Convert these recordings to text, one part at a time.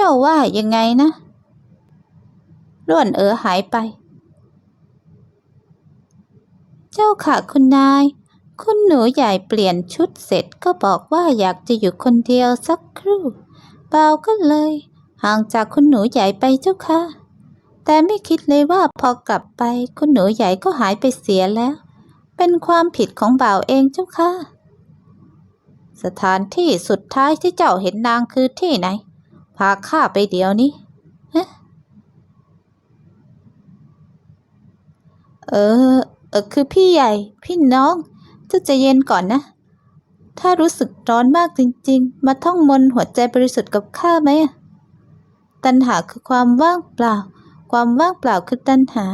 จ้าว่ายังไงนะร่วนเอ๋อหายไป เจ้าค่ะคุณนาย คุณหนูใหญ่เปลี่ยนชุดเสร็จก็บอกว่าอยากจะอยู่คนเดียวสักครู่เบาก็เลย ห่างจากคุณหนูใหญ่ไปเจ้าค่ะ แต่ไม่คิดเลยว่าพอกลับไปคุณหนูใหญ่ก็หายไปเสียแล้ว เป็นความผิดของบ่าวเองเจ้าค่ะ สถานที่สุดท้ายที่เจ้าเห็นนางคือที่ไหน พาข้าไปเดี๋ยวนี้เออ เออ คือพี่ใหญ่ พี่น้องจ้าใจเย็นก่อนนะ ถ้ารู้สึกร้อนมากจริง ๆ มาท่องมนหัวใจบริสุทธิ์กับข้าไหมตัณหาคือความว่างเปล่า ความว่างเปล่าคือตัณหา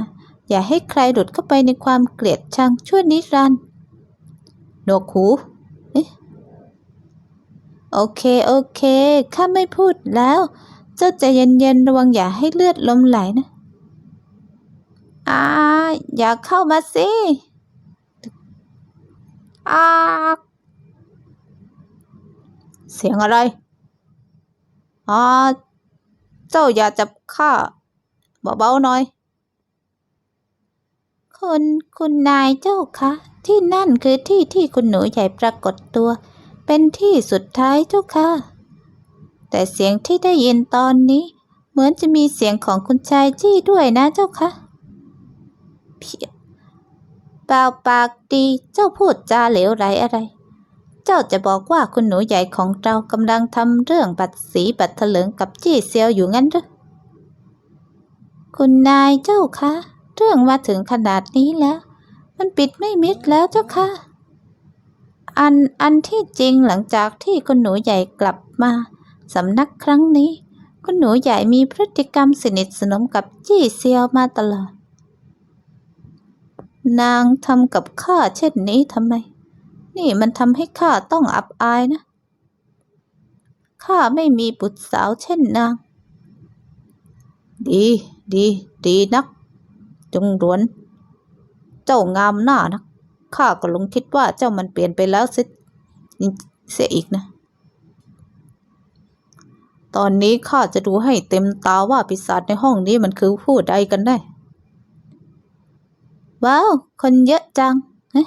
อย่าให้ใครหลุดเข้าไปในความเกลียดชังชั่วนิรันดร์หนวกหู โอเคโอเค ข้าไม่พูดแล้ว เจ้าใจเย็นๆระวังอย่าให้เลือดลมไหลนะอ่าอย่าเข้ามาสิอ่าเสียงอะไรอ่าเจ้าอย่าจับข้าเบาๆหน่อยคุณคุณนายเจ้าคะ ที่นั่นคือที่ที่คุณหนูใหญ่ปรากฏตัว เป็นที่สุดท้ายเจ้าค่ะ แต่เสียงที่ได้ยินตอนนี้ เหมือนจะมีเสียงของคุณชายจี้ด้วยนะเจ้าค่ะเพียเปล่าปากดีเจ้าพูดจาเหลวไหลอะไร เจ้าจะบอกว่าคุณหนูใหญ่ของเรากำลังทำเรื่องบัตรสีบัตรเถลิงกับจี้เซียวอยู่งั้นหรือคุณนายเจ้าคะเรื่องมาถึงขนาดนี้แล้ว มันปิดไม่มิดแล้วเจ้าค่ะ อันอันที่จริงหลังจากที่คุณหนูใหญ่กลับมาสำนักครั้งนี้ คุณหนูใหญ่มีพฤติกรรมสนิทสนมกับจี้เซียวมาตลอด นางทำกับข้าเช่นนี้ทำไม นี่มันทำให้ข้าต้องอับอายนะข้าไม่มีบุตรสาวเช่นนาง ดีดีดีนัก จงหลวน เจ้างามหน้านัก ข้าก็หลงคิดว่าเจ้ามันเปลี่ยนไปแล้วสิเสียอีกนะ ตอนนี้ข้าจะดูให้เต็มตาว่าปีศาจในห้องนี้มันคือผู้ใดกันได้ ว้าว คนเยอะจังเฮ้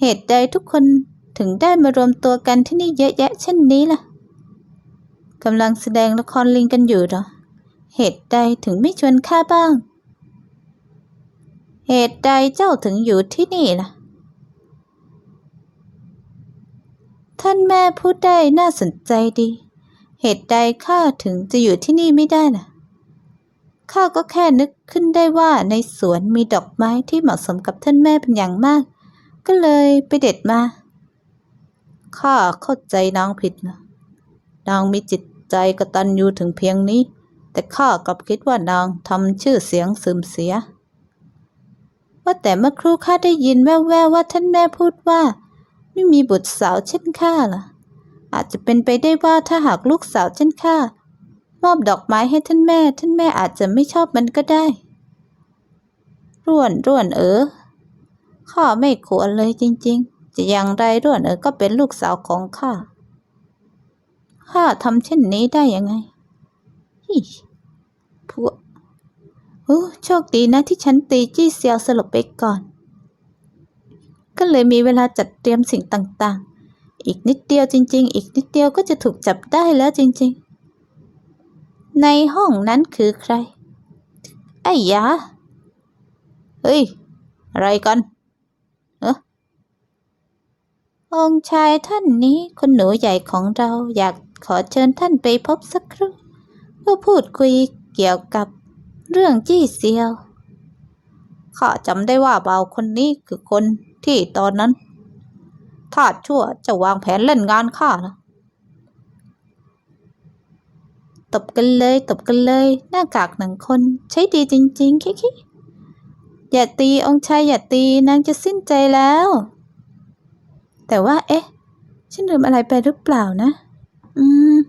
เหตุใดทุกคนถึงได้มารวมตัวกันที่นี่เยอะแยะเช่นนี้ล่ะกำลังแสดงละครลิงกันอยู่หรอ เหตุใดถึงไม่ชวนข้าบ้าง เหตุใดเจ้าถึงอยู่ที่นี่ล่ะ ท่านแม่พูดได้น่าสนใจดี เหตุใดข้าถึงจะอยู่ที่นี่ไม่ได้ล่ะ ข้าก็แค่นึกขึ้นได้ว่าในสวนมีดอกไม้ที่เหมาะสมกับท่านแม่เป็นอย่างมาก ก็เลยไปเด็ดมา ข้าเข้าใจนางผิดนะนางมีจิตใจกตัญญูถึงเพียงนี้ แต่ข้ากลับคิดว่านางทำชื่อเสียงเสื่อมเสีย ว่าแต่เมื่อครู่ข้าได้ยินแว่วๆว่าท่านแม่พูดว่า ไม่มีบุตรสาวเช่นข้าล่ะ อาจจะเป็นไปได้ว่าถ้าหากลูกสาวเช่นข้ามอบดอกไม้ให้ท่านแม่ ท่านแม่อาจจะไม่ชอบมันก็ได้ ร่วนร่วนเออข้าไม่ควรเลยจริง ๆ จะอย่างไรร่วนเออก็เป็นลูกสาวของข้าข้าทำเช่นนี้ได้ยังไงฮิพวก อ้โชคดีนะที่ฉันตีจี้เซียวสลบไปก่อน ก็เลยมีเวลาจัดเตรียมสิ่งต่างๆ อีกนิดเดียวจริง ๆ อีกนิดเดียวก็จะถูกจับได้แล้วจริง ๆ ในห้องนั้นคือใคร ไอ้ยา เฮ้ย อะไรกัน เออองชายท่านนี้คุณหนูใหญ่ของเราอยากขอเชิญท่านไปพบสักครู่เพื่อพูดคุยเกี่ยวกับ เรื่องจี้เซียวข้าจำได้ว่าเบาคนนี้คือคนที่ตอนนั้นทาดชั่วจะวางแผนเล่นงานข้านะตบกันเลยตบกันเลย หน้ากากหนังคน ใช้ดีจริง ๆ คิคิอย่าตีองค์ชายอย่าตีนางจะสิ้นใจแล้ว แต่ว่า เอ๊ะ ฉันลืมอะไรไปหรือเปล่านะ อืม